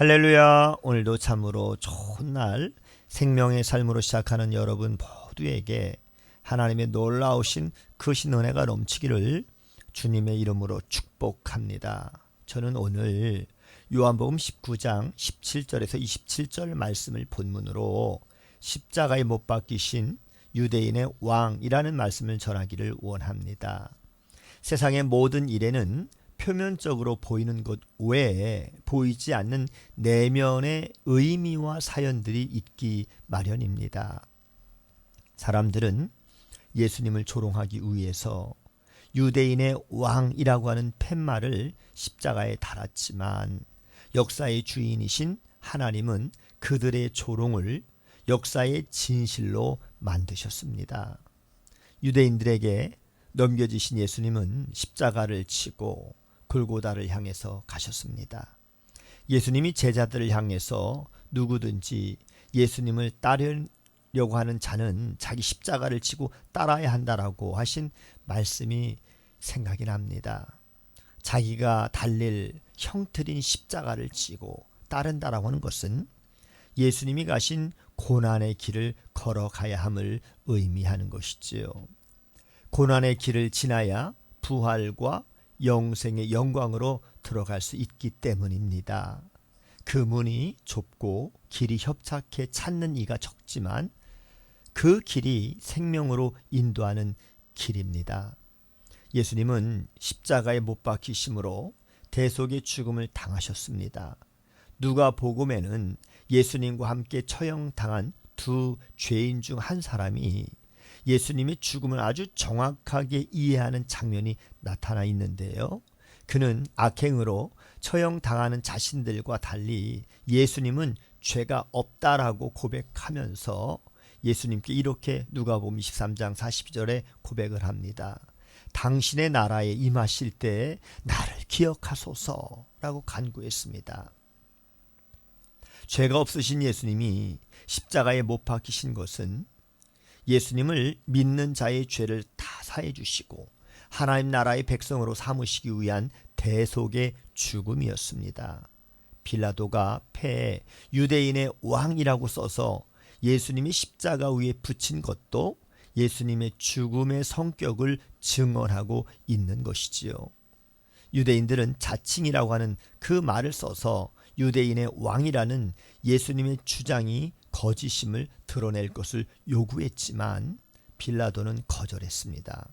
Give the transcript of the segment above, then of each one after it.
할렐루야. 오늘도 참으로 좋은 날 생명의 삶으로 시작하는 여러분 모두에게 하나님의 놀라우신 크신 은혜가 넘치기를 주님의 이름으로 축복합니다. 저는 오늘 요한복음 19장 17절에서 27절 말씀을 본문으로 십자가에 못 박히신 유대인의 왕이라는 말씀을 전하기를 원합니다. 세상의 모든 일에는 표면적으로 보이는 것 외에 보이지 않는 내면의 의미와 사연들이 있기 마련입니다. 사람들은 예수님을 조롱하기 위해서 유대인의 왕이라고 하는 팻말을 십자가에 달았지만 역사의 주인이신 하나님은 그들의 조롱을 역사의 진실로 만드셨습니다. 유대인들에게 넘겨지신 예수님은 십자가를 치고 골고다를 향해서 가셨습니다. 예수님이 제자들을 향해서 누구든지 예수님을 따르려고 하는 자는 자기 십자가를 치고 따라야 한다라고 하신 말씀이 생각이 납니다. 자기가 달릴 형틀인 십자가를 치고 따른다라고 하는 것은 예수님이 가신 고난의 길을 걸어가야 함을 의미하는 것이지요. 고난의 길을 지나야 부활과 영생의 영광으로 들어갈 수 있기 때문입니다. 그 문이 좁고 길이 협착해 찾는 이가 적지만 그 길이 생명으로 인도하는 길입니다. 예수님은 십자가에 못 박히심으로 대속의 죽음을 당하셨습니다. 누가 복음에는 예수님과 함께 처형당한 두 죄인 중 한 사람이 예수님의 죽음을 아주 정확하게 이해하는 장면이 나타나 있는데요. 그는 악행으로 처형당하는 자신들과 달리 예수님은 죄가 없다라고 고백하면서 예수님께 이렇게 누가복음 23장 42절에 고백을 합니다. 당신의 나라에 임하실 때 나를 기억하소서라고 간구했습니다. 죄가 없으신 예수님이 십자가에 못 박히신 것은 예수님을 믿는 자의 죄를 다 사해 주시고 하나님 나라의 백성으로 삼으시기 위한 대속의 죽음이었습니다. 빌라도가 폐에 유대인의 왕이라고 써서 예수님이 십자가 위에 붙인 것도 예수님의 죽음의 성격을 증언하고 있는 것이지요. 유대인들은 자칭이라고 하는 그 말을 써서 유대인의 왕이라는 예수님의 주장이 거짓임을 드러낼 것을 요구했지만 빌라도는 거절했습니다.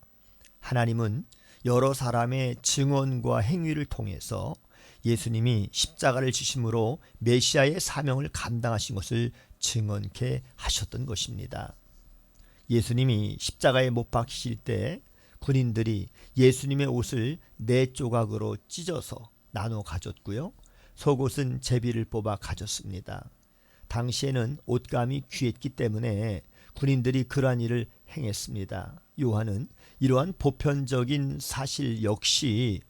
하나님은 여러 사람의 증언과 행위를 통해서 예수님이 십자가를 지심으로 메시아의 사명을 감당하신 것을 증언케 하셨던 것입니다. 예수님이 십자가에 못 박히실 때 군인들이 예수님의 옷을 네 조각으로 찢어서 나눠 가졌고요. 속옷은 제비를 뽑아 가졌습니다. 당시에는 옷감이 귀했기 때문에 군인들이 그러한 일을 행했습니다. 요한은 이러한 보편적인 사실 역시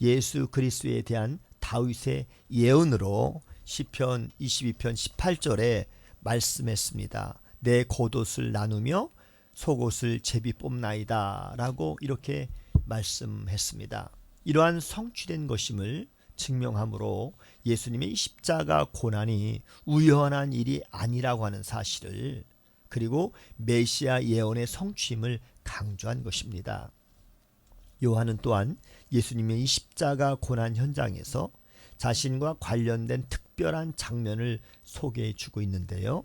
예수 그리스도에 대한 다윗의 예언으로 시편 22편 18절에 말씀했습니다. 내 겉옷을 나누며 속옷을 제비 뽑나이다라고 이렇게 말씀했습니다. 이러한 성취된 것임을 증명함으로 예수님의 십자가 고난이 우연한 일이 아니라고 하는 사실을 그리고 메시아 예언의 성취임을 강조한 것입니다. 요한은 또한 예수님의 십자가 고난 현장에서 자신과 관련된 특별한 장면을 소개해 주고 있는데요.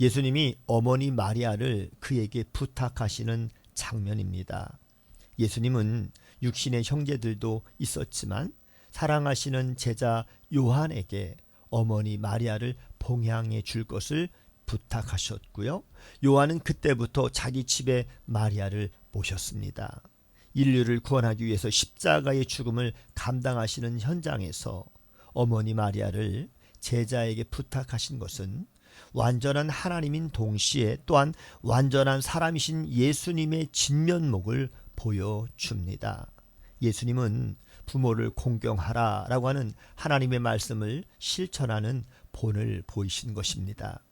예수님이 어머니 마리아를 그에게 부탁하시는 장면입니다. 예수님은 육신의 형제들도 있었지만 사랑하시는 제자 요한에게 어머니 마리아를 봉양해 줄 것을 부탁하셨고요. 요한은 그때부터 자기 집에 마리아를 모셨습니다. 인류를 구원하기 위해서 십자가의 죽음을 감당하시는 현장에서 어머니 마리아를 제자에게 부탁하신 것은 완전한 하나님인 동시에 또한 완전한 사람이신 예수님의 진면목을 보여줍니다. 예수님은 부모를 공경하라 라고 하는 하나님의 말씀을 실천하는 본을 보이신 것입니다.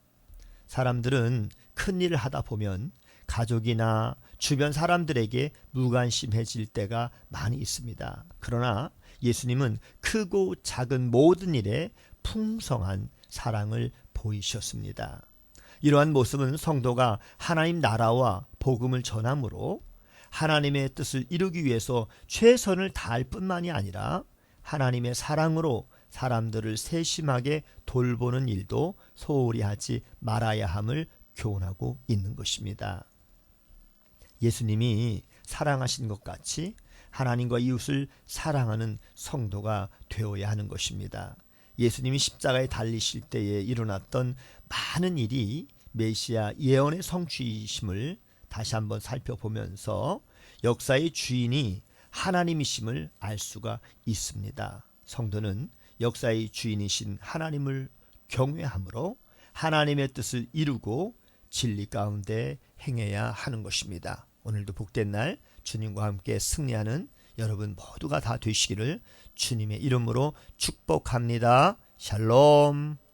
사람들은 큰 일을 하다 보면 가족이나 주변 사람들에게 무관심해질 때가 많이 있습니다. 그러나 예수님은 크고 작은 모든 일에 풍성한 사랑을 보이셨습니다. 이러한 모습은 성도가 하나님 나라와 복음을 전함으로 하나님의 뜻을 이루기 위해서 최선을 다할 뿐만이 아니라 하나님의 사랑으로 사람들을 세심하게 돌보는 일도 소홀히 하지 말아야 함을 교훈하고 있는 것입니다. 예수님이 사랑하신 것 같이 하나님과 이웃을 사랑하는 성도가 되어야 하는 것입니다. 예수님이 십자가에 달리실 때에 일어났던 많은 일이 메시아 예언의 성취이심을 다시 한번 살펴보면서 역사의 주인이 하나님이심을 알 수가 있습니다. 성도는 역사의 주인이신 하나님을 경외함으로 하나님의 뜻을 이루고 진리 가운데 행해야 하는 것입니다. 오늘도 복된 날 주님과 함께 승리하는 여러분 모두가 다 되시기를 주님의 이름으로 축복합니다. 샬롬.